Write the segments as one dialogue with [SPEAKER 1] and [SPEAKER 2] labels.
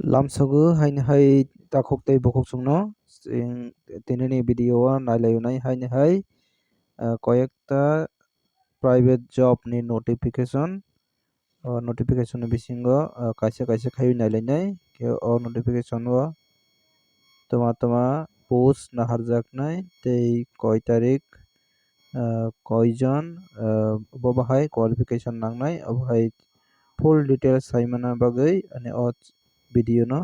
[SPEAKER 1] Lamsago haini hai takhok tei bokhok chungno chwng tinini video o nailaiunai haini hai কয়েকটা private job ni notification notification ni bisingo kaisa kaisa khaiui nailainai o notification o toma toma post naharjaknai tei koi tarik bahai qualification nangnai abo hai full details saimana bagui ani o video no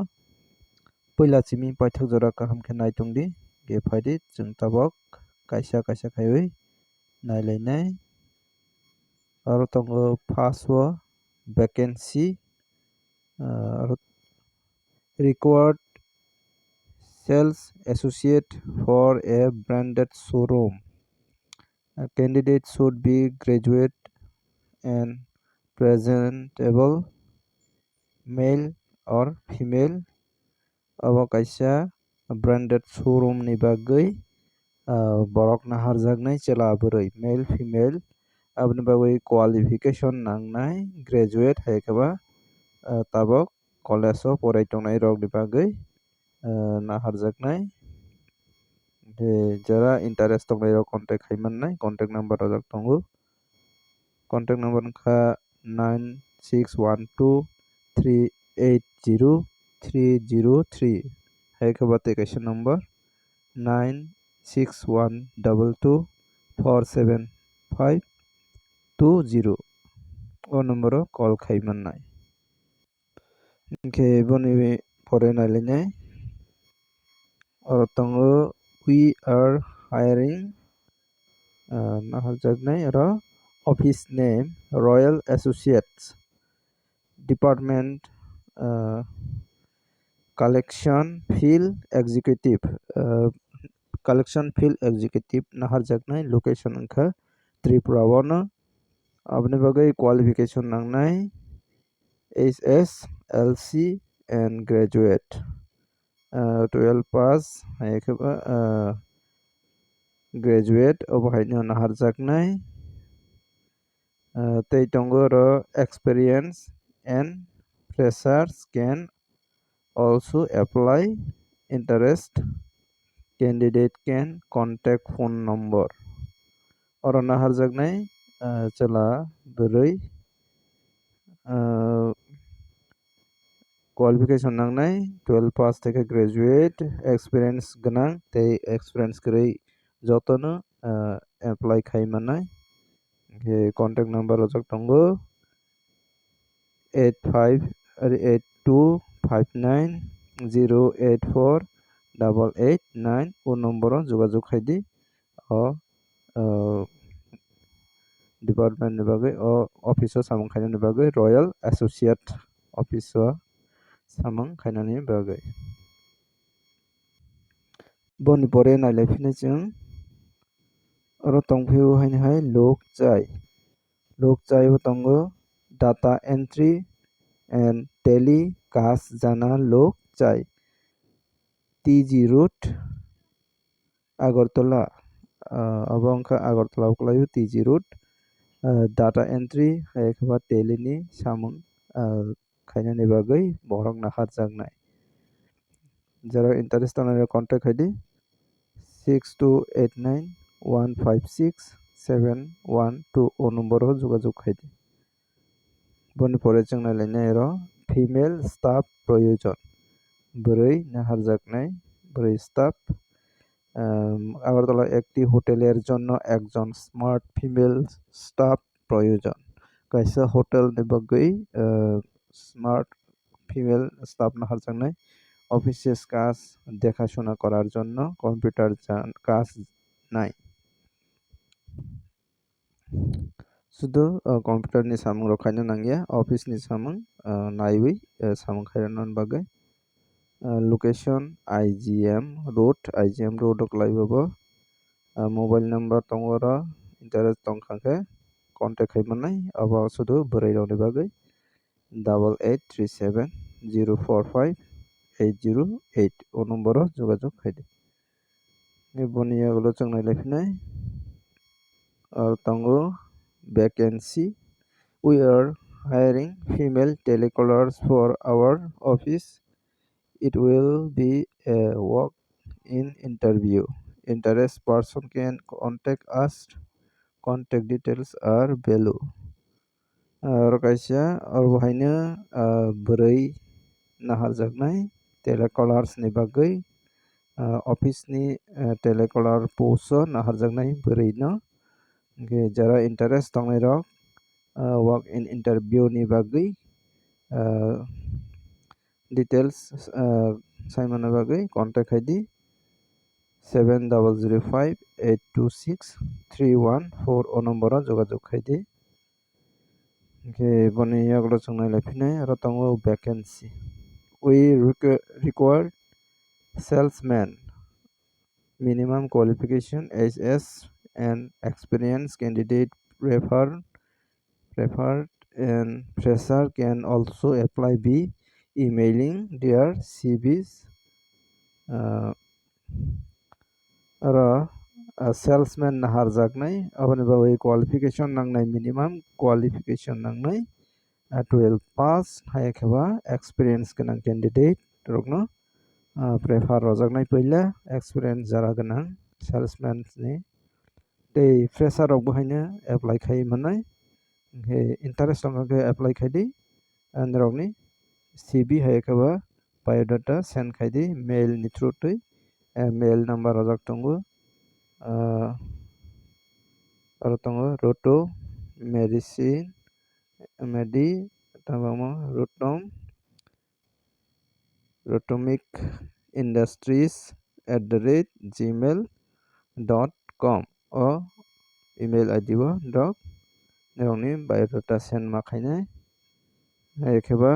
[SPEAKER 1] puila chimi paithak jora kaham khe naitongdi khe faidi chwng tabuk kaisa kaisa khaiui nailainai aro tongo first o vacancy required sales associate for a branded showroom a candidate should be graduate and presentable male or female abo kaisa branded showroom ni bagui borok naharjaknai chela burui male female aboni bagui qualification nangnai graduate hai khe tabuk college o porai tongnai rok ni bagui naharjaknai jara interest tongnai rok contact khaimannai contact number rojak tongo contact number wngkha nine six one two three eight zero three zero three hai khe bo tei kaisa number nine six one double two four seven five two zero o number o call khaimannai hingkhe boni pore nailainai oro tongo we are hiring naharjaknai oro office name royal associates department collection field executive collection field executive naharjaknai location wngkha tripura o no aboni bagui qualification nangnai HSLC and graduate 12 pass hai khe graduate abo haino naharjaknai tei freshers can also apply interest candidate can contact phone number oro naharjaknai chela burui qualification nangnai 12 pass থেকে graduate experience ganang tei experience kwrui jotono apply khaimannai hingkhe contact number rojak tongo 85 8259 084 double eight nine o number o jogajuk khaidi o department ni bagui o office o samung khainani bagui royal associate office o samung khainani bagui boni pore nailaiphina chwng oro tongphio haini hai lok chai lok chai o tongo data tally কাজ জানা লোক চাই টিজি root Agartala abo wngkha agartala uklai o tg route data entry hai khe tally ni samung khainani bagui borok naharjaknai jara interest tongnai rok contact khaidi six two eight nine one five six seven one two khaidi boni pore chwng nailainai oro প্রয়োজন। বরই নাহারজাকনাই বরই staff. Agartala একটি হোটেলের জন্য একজন smart female staff প্রয়োজন। কাইসা hotel নিবাগৈ স্মার্ট ফিমেল স্টাফ নাহারজাকনাই অফিসেস কাজ দেখাশোনা করার জন্য কম্পিউটার কাজ নাই। শুধু কম্পিউটারनि samung rok khaina nangya office ni samung naiwi samung khaina bagui location IGM road IGM road ok laibo mobile number tongo ro interest tongkha khe contact khaimanai abo শুধু bwrui rok ni bagui double eight three seven zero four five eight zero eight o number o যোগাযোগ khaidi boni yagulo chung nailaiphina R tongo vacancy. We are hiring female telecallers for our office. it will be a walk-in interview. Interested person can contact us. Contact details are below. Aro kaisa aro bahaino bwrwi naharjaknai telecolors ni bagwi office ni telecolor post o naharjaknai bwrwi no hingke jara interest tongnai rok walk in interview ni bagwi details saimani bagwi contact khai di seven double zero five eight two six three one four o number o jogajog khai di hingke boni yagle chung nailaiphina and experienced candidate preferred preferred and fresher can also apply by emailing their cvs uh, aro salesman naharjaknai aboni bagui qualification nangnai minimum qualification nangnai 12 pass hayakheba experience ganang candidate rokno prefer rojaknai puila experience jara ganang salesman ni tei fresher rok bohaino apply khai mannai hingke interest rokno apply khai di norokni cv hayakheba biodata send khai di mail ni through tui mail number rojak tongo aro tongo roto medicine medi tabangma rotom rotomic industries o email id o dok norokni biodata send ma khainai hayakheba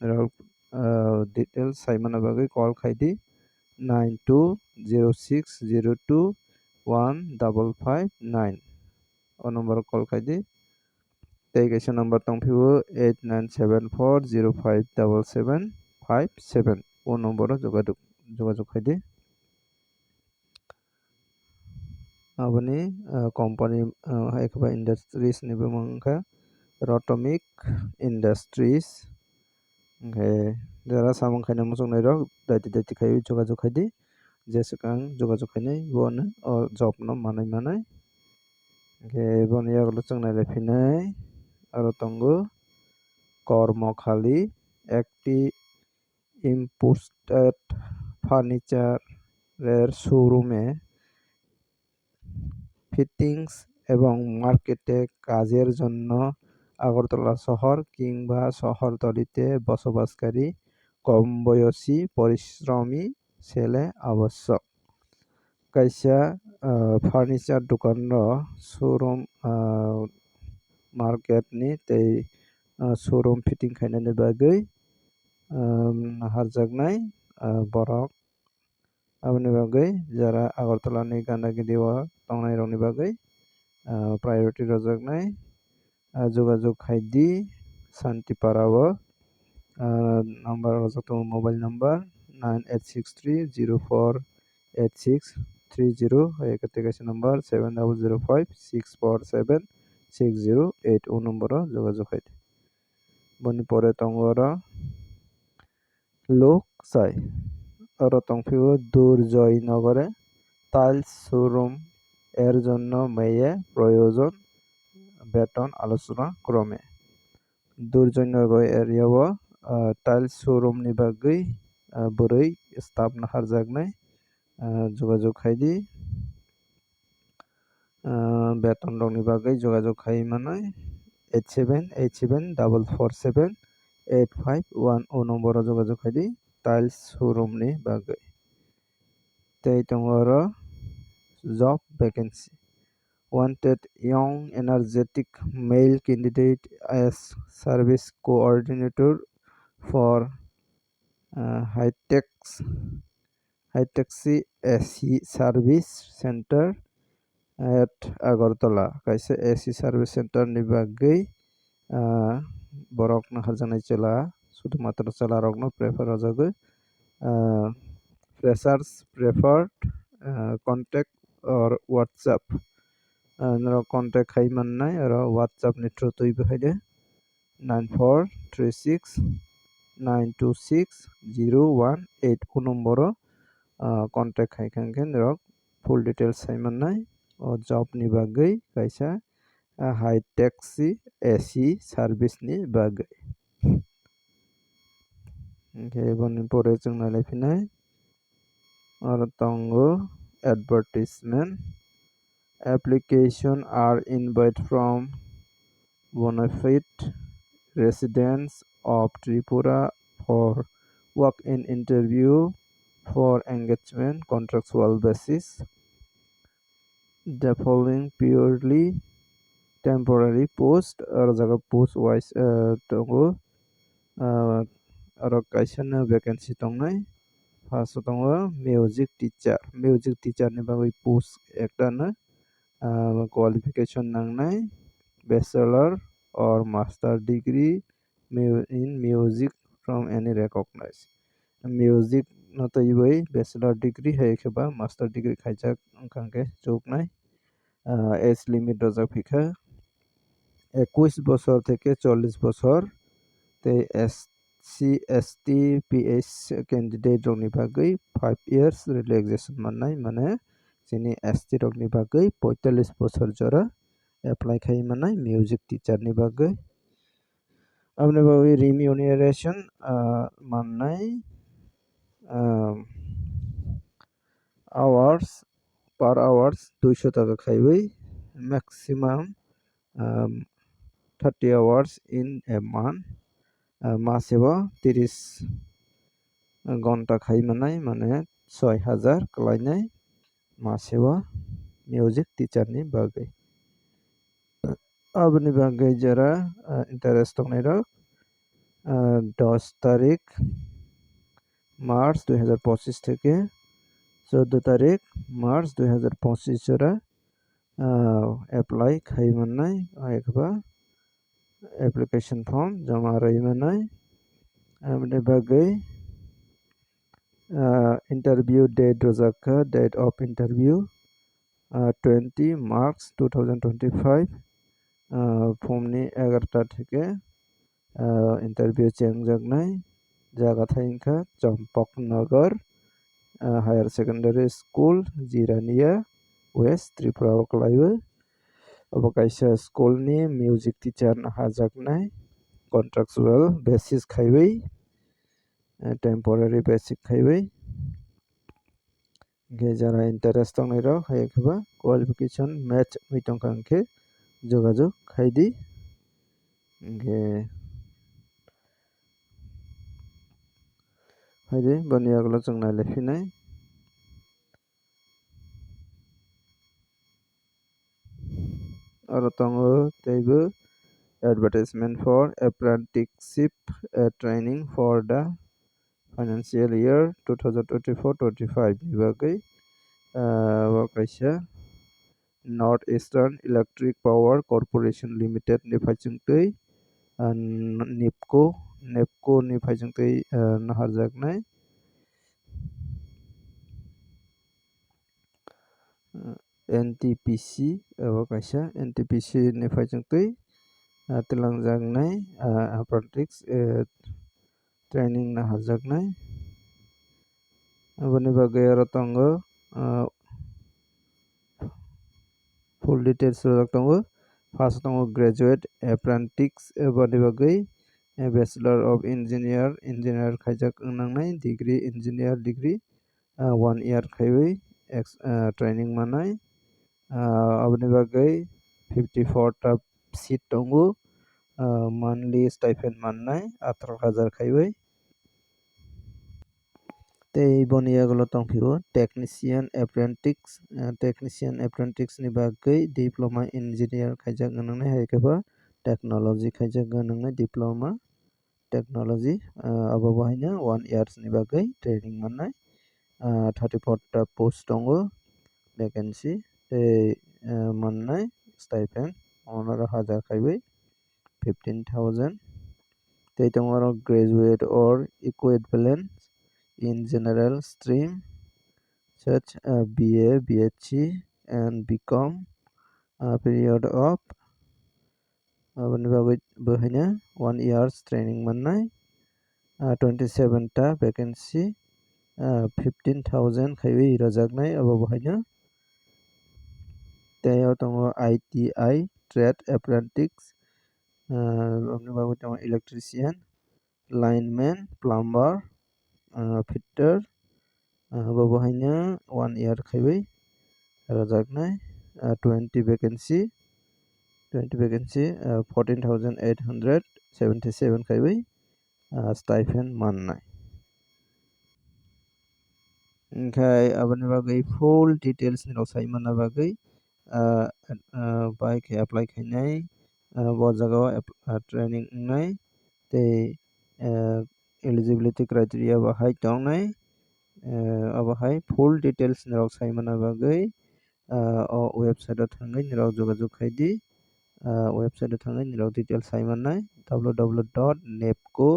[SPEAKER 1] norok details saimana bagui call khai di nine two zero six zero two one double five nine o number call khai di tei kaisa number tongphio eight nine seven four zero five double seven five seven o number o ni bumung wngkha rotomic industries hingke jara samung khaina muchungnai rok daiti daiti khai jogajog khai di jesakang jogajog khainai bono o job no manui manai hingke boni yagle chung nailaiphina aro tongo kormokhali একটি ইম্পোস্টেড ফার্নিচারের শোরুমে fittings এবং মার্কেটে কাজের জন্য আগরতলা শহর কিংবা শহরতলিতে বসবাসকারী কম বয়সী পরিশ্রমী ছেলে আবশ্যক kaisa furniture dokan ro showroom market ni tei showroom fitting khainani bagui naharjaknai borok ni bagui priority rojaknai jogajog khai di santipara o number rojak tongo mobile number nine eight six three zero four eight six three zero hayakhete kaisa number seven double zero five six four seven six zero eight o number o jogajog khai di boni pore tongo oro লোক চাই oro tongphio দুর্জয় নগরে tiles showroom এর জন্য মেয়ে প্রয়োজন বেতন আলোচনা ক্রমে Durjoynagar এরিয়াও tiles showroom ni bagui bwrwi staff naharjaknai jogajog khai di beton rokni bagui jogajog khai manai eight seven eight seven double four seven eight five one o ni bagui tei tongo oro job vacancy wanted young energetic male candidate as service coordinator for uh, high-tech high-taxi AC service center at Agartala kaisa AC service center ni bagui borok naharjaknai chela শুধুমাত্র চালারগ্ন prefer অযোগ্য freshers preferred contact or WhatsApp এরা contact খাই মান নাই, আর WhatsApp নেট্রো তৈরি খাইলে nine four three six nine two six zero one eight phone number contact খান রক ফুল ডিটেলস খাই মান নাই, ও জব নি বাগै কাইসা হাই ট্যাক্সি এসি সার্ভিস নি বাগै ঘেবন প্রয়োজন লেফিনায় অর্থাঙ্গ advertisement application are invited from bonafide residents of Tripura for walk-in interview for engagement contractual basis. The following purely temporary post or uh, post wise uh, to go uh, tongnai first tongo music teacher music teacher ni bagui post ekta na uh, qualification nangnai bachelor or master degree in music from any recognized music no taibai bachelor degree hai kheba master degree khaijak wngkha ke chuknai age limit রোজা ফিখা একুশ বছর থেকে চল্লিশ বছর তে S CST PH candidate रगनि बागै फाइभ इयार्स रिलेक्सेसन मोननाय माने जोंनि एसटि रगनि बागै पयताल्लिस बोसोर जरा एप्लाई खालामनाय मिउजिक टिचारनि बागै আপনার বাবু রিমিউনিয়ারেশন মান্নাই আওয়ার্স পার আওয়ার্স দুইশো টাকা খাইবই maximum thirty hours in a month মাছ হব তিরিশ ঘণ্টা খাই মানাই মানে ছয় হাজার কলাইনাই মাছ হব মিউজিক টিচারনি বাগে। আপনি বাগে যারা ইন্টারেস্ট দংনাইর দশ তারিখ মার্চ দুই হাজার পঁচিশ থেকে চোদ্দ তারিখ মার্চ দুই হাজার পঁচিশরা অ্যাপ্লাই খাই মান্নাই একবার एप्लिकेशन फर्म जमा रहिमनाय आमने बागै interview date रोजाखा date of interview twenty March two thousand twenty five फर्मनि एगारोटा থেকে इंटरव्यू चेंज जागनाय जागा थाइनखा Champaknagar higher secondary school Jirania west Tripura क्लाइबो अब कायसा स्कुलनि music teacher हाजागनाय contractual basis खाइबै temporary basic खाइबै যারা ইন্টারেস্ট দংনাইর হাইখবা কোয়ালিফিকেশন ম্যাচ মিটংখাংকে যোগাযোগ খাইদি हायदि बनियागला जों नायलायफिनाय রতঙ্গ তৈব advertisement for apprenticeship uh, training for the financial year 2024-25 বিভাগে ওয়াকাইশা north eastern electric power corporation limited নিফাইচুংতৈ NEEPCO NEEPCO নিফাইচুংতৈ নাহারজাকনাই NTPC abo kaisa NTPC ni faisongtui twlanjaknai apprentice training no hajaknai aboni bagoi aro tongo full details rwjak tongo first tongo graduate apprentice aboni bagoi bachelor of engineer engineer khaijak wngnangnai degree engineer degree one year khaiui training manai. Aboni bagay 54 ta seat tongo monthly stipend mannai 18000 khaibai tei boniyagulo tongphio technician apprentice technician apprentice ni bagui diploma engineer khaijak nangnai hai kebo technology khaijak nangnai diploma technology abo bahaina one years ni bagui training mannai 34 ta post tongo vacancy tei mannai stipend onoro hajar khaibai 15000 tei tongo graduate or equivalent in general stream such as BA, BHC and BCom a period of aboni bagui bohaina one years training मोननाय twenty सेभेनटा vacancy fifteen thousand खाइबै रजागनाय abo बहायनो teo tongo ITI trade apprentice amni bago tongo electrician lineman plumber fitter abo bhaino one year khaibai rajaknai 20 vacancy 20 vacancy 14877 khaibai stipend mannai ओमफ्राय aboni bagui full details ni rok saimana bye के apply करने बहुत जगह training नहीं ते eligibility criteria बहाय दौ नहीं अब हाय फुल डिटेल्स निराग साइम बगै वेबसाइट थे निराग जोाजोग खी वेबसाइट थे निराग detail Saim W W dot NEEPCO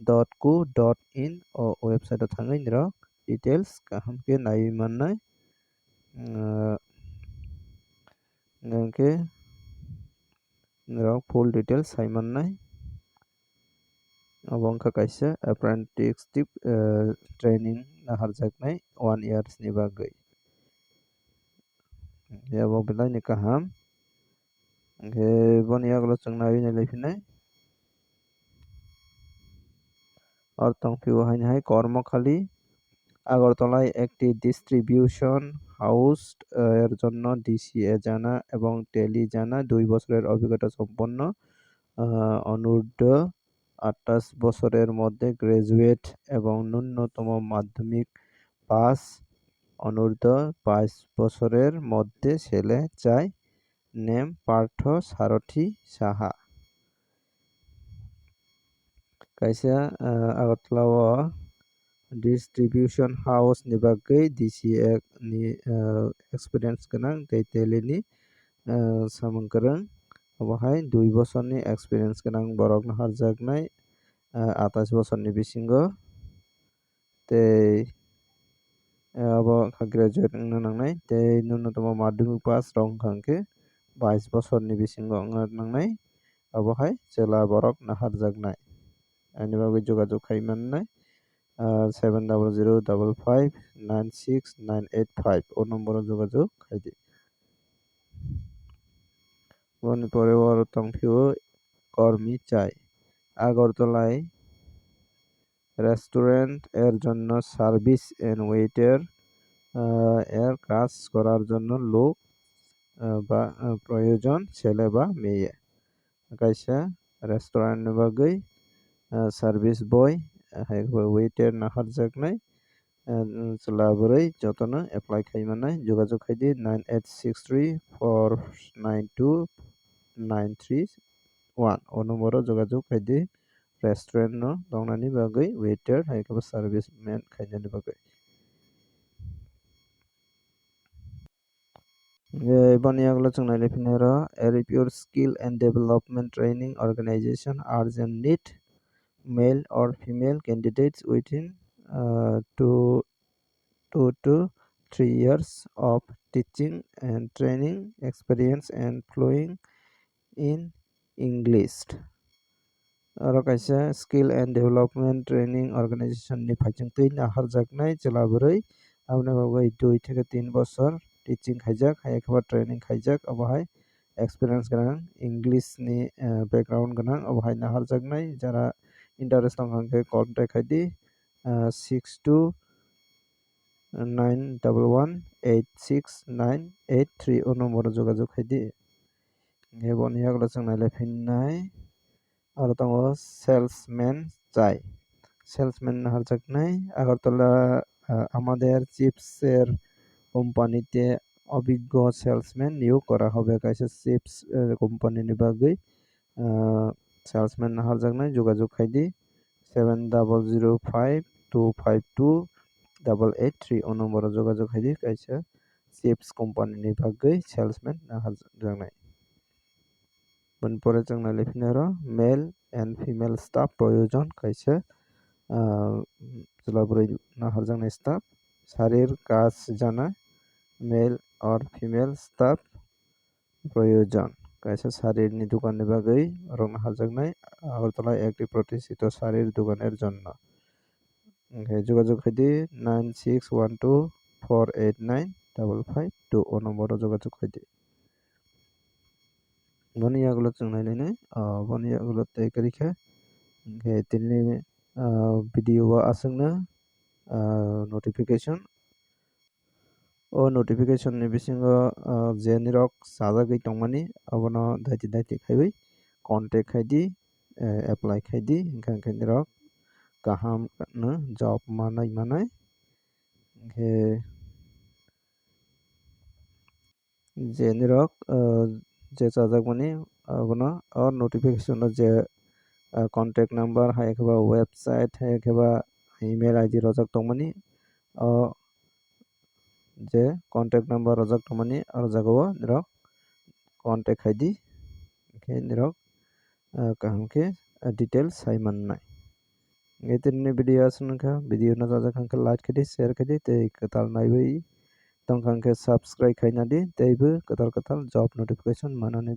[SPEAKER 1] dot co dot in website थे निराग डिटेल्स गाहम के नाइम rok full details sai mannai abo wngkha kaisa apprenticeship training naharjaknai one years ni bagui abo belai ni kaham hingke boni yago chung naiwi nailaiphina আর তংপিও হাইনি হাই কর্মখালী আগরতলায় একটি ডিস্ট্রিবিউশন হাউস এর জন্য ডিসিএ জানা এবং টেলি জানা দুই বছরের অভিজ্ঞতা সম্পন্ন। অনূর্ধ্ব আটাশ বছরের মধ্যে গ্রাজুয়েট এবং ন্যূনতম মাধ্যমিক পাস অনূর্ধ্ব বাইশ বছরের মধ্যে ছেলে চায়। Name Partha Sarathi Saha. kaisa agartala o distribution house ni bagui DCA ni experience ganang tei tele ni samung kwrwng obo hai dui bochor ni experience ganang borok no harjaknai atas bochor ni bisingo tei abo wngkha graduate wngna nangnai tei nunottomo madhyamik pass rok wngkha hingke bais bochor ni seven double zero double five nine six nine eight five o নম্বর যোগাযোগ খাইদি বনি পরে তংফিও কর্মী চাই আগরতলায় রেস্টুরেন্টের জন্য সার্ভিস এন্ড ওয়েটার এর কাজ করার জন্য লোক বা প্রয়োজন ছেলে বা মেয়ে কাইসা রেস্টুরেন্ট বাগৈ সার্ভিস বয় ওয়েটার নাহারjaknai chwlaburui jotono apply khaimanai যোগাযোগ খাইদি nine eight six three four nine two nine three one O নম্বরও যোগাযোগ restaurant no tongnani bagui waiter hai khe service man khainani bagui boni yagulo chung nailaiphina ro a pure skill and development training organization urgent need male or female candidates within uh, two, two to three years of teaching and training experience and fluent in English. aro kaisa skill and development training organization ni phaitungtui naharjaknai chelaburui aboni bagui dui থেকে তিন বছর teaching খাইজাক হাই একেবারে training খাইজাক অবহাই experience গোনাং English ni background গোনাং অবহাই ইন্টার ইসলাম ব্যাংকের কল দেখাই দিই six two nine double one eight six nine eight three O নম্বরে যোগাযোগ হয়ে দিয়ে এবং ইয়াগুলো চাইলে ফিন্নাই আর তোমার সেলসম্যান চাই। সেলসম্যান হার চাক নাই। আগরতলা আমাদের চিপসের কোম্পানিতে অভিজ্ঞ সেলসম্যান নিয়োগ করা হবে। কাছে চিপস কোম্পানি বিভাগে সেলসম্যান নাহারজাগনায় যোগাযোগ ID seven double zero five two five two double eight three O নম্বরাव যোগাযোগ আইডি কাইছে চিপস কোম্পানিनि बागै सेल्समैन नाहारजागनाय পরে जोंना लिरफिनो र' मेल एन्ड फिमेल स्टाफ प्रयोजन কাইছে জলাবরই নাহারজাগনাय স্টাফ শারীর কাজ জানা মেল অর ফিমেল স্টাফ প্রয়োজন। Kaisa sharini dogan ni bagui borokno hajaknai agartala ekti protisito sharir doganer jonno hingke jogojog kai di nine six one two four eight nine double five two o number o jogojog kai di boni yagulo chung nainai boni yagulo tei korika hingke tini video o aswkna notification o notification je rok chajagui tongmani abono daiti daiti khaiui contact khai di apply khai di hingke hingke norok kaham no job manai manai hingke je norok je chajakmani abono o notification o je contact number hai khe website hai khe email id rojak tongmani o je contact number rojak tongmani o jaga o norok contact khai di hingke norok kaham khe details sai mannai hingke tini ni video asuk mankha video nogjak wngkha like khai di share khai di tei kwtal naiui tongkha hingke subscribe khaina di tei bo kwtal kwtal job notification manani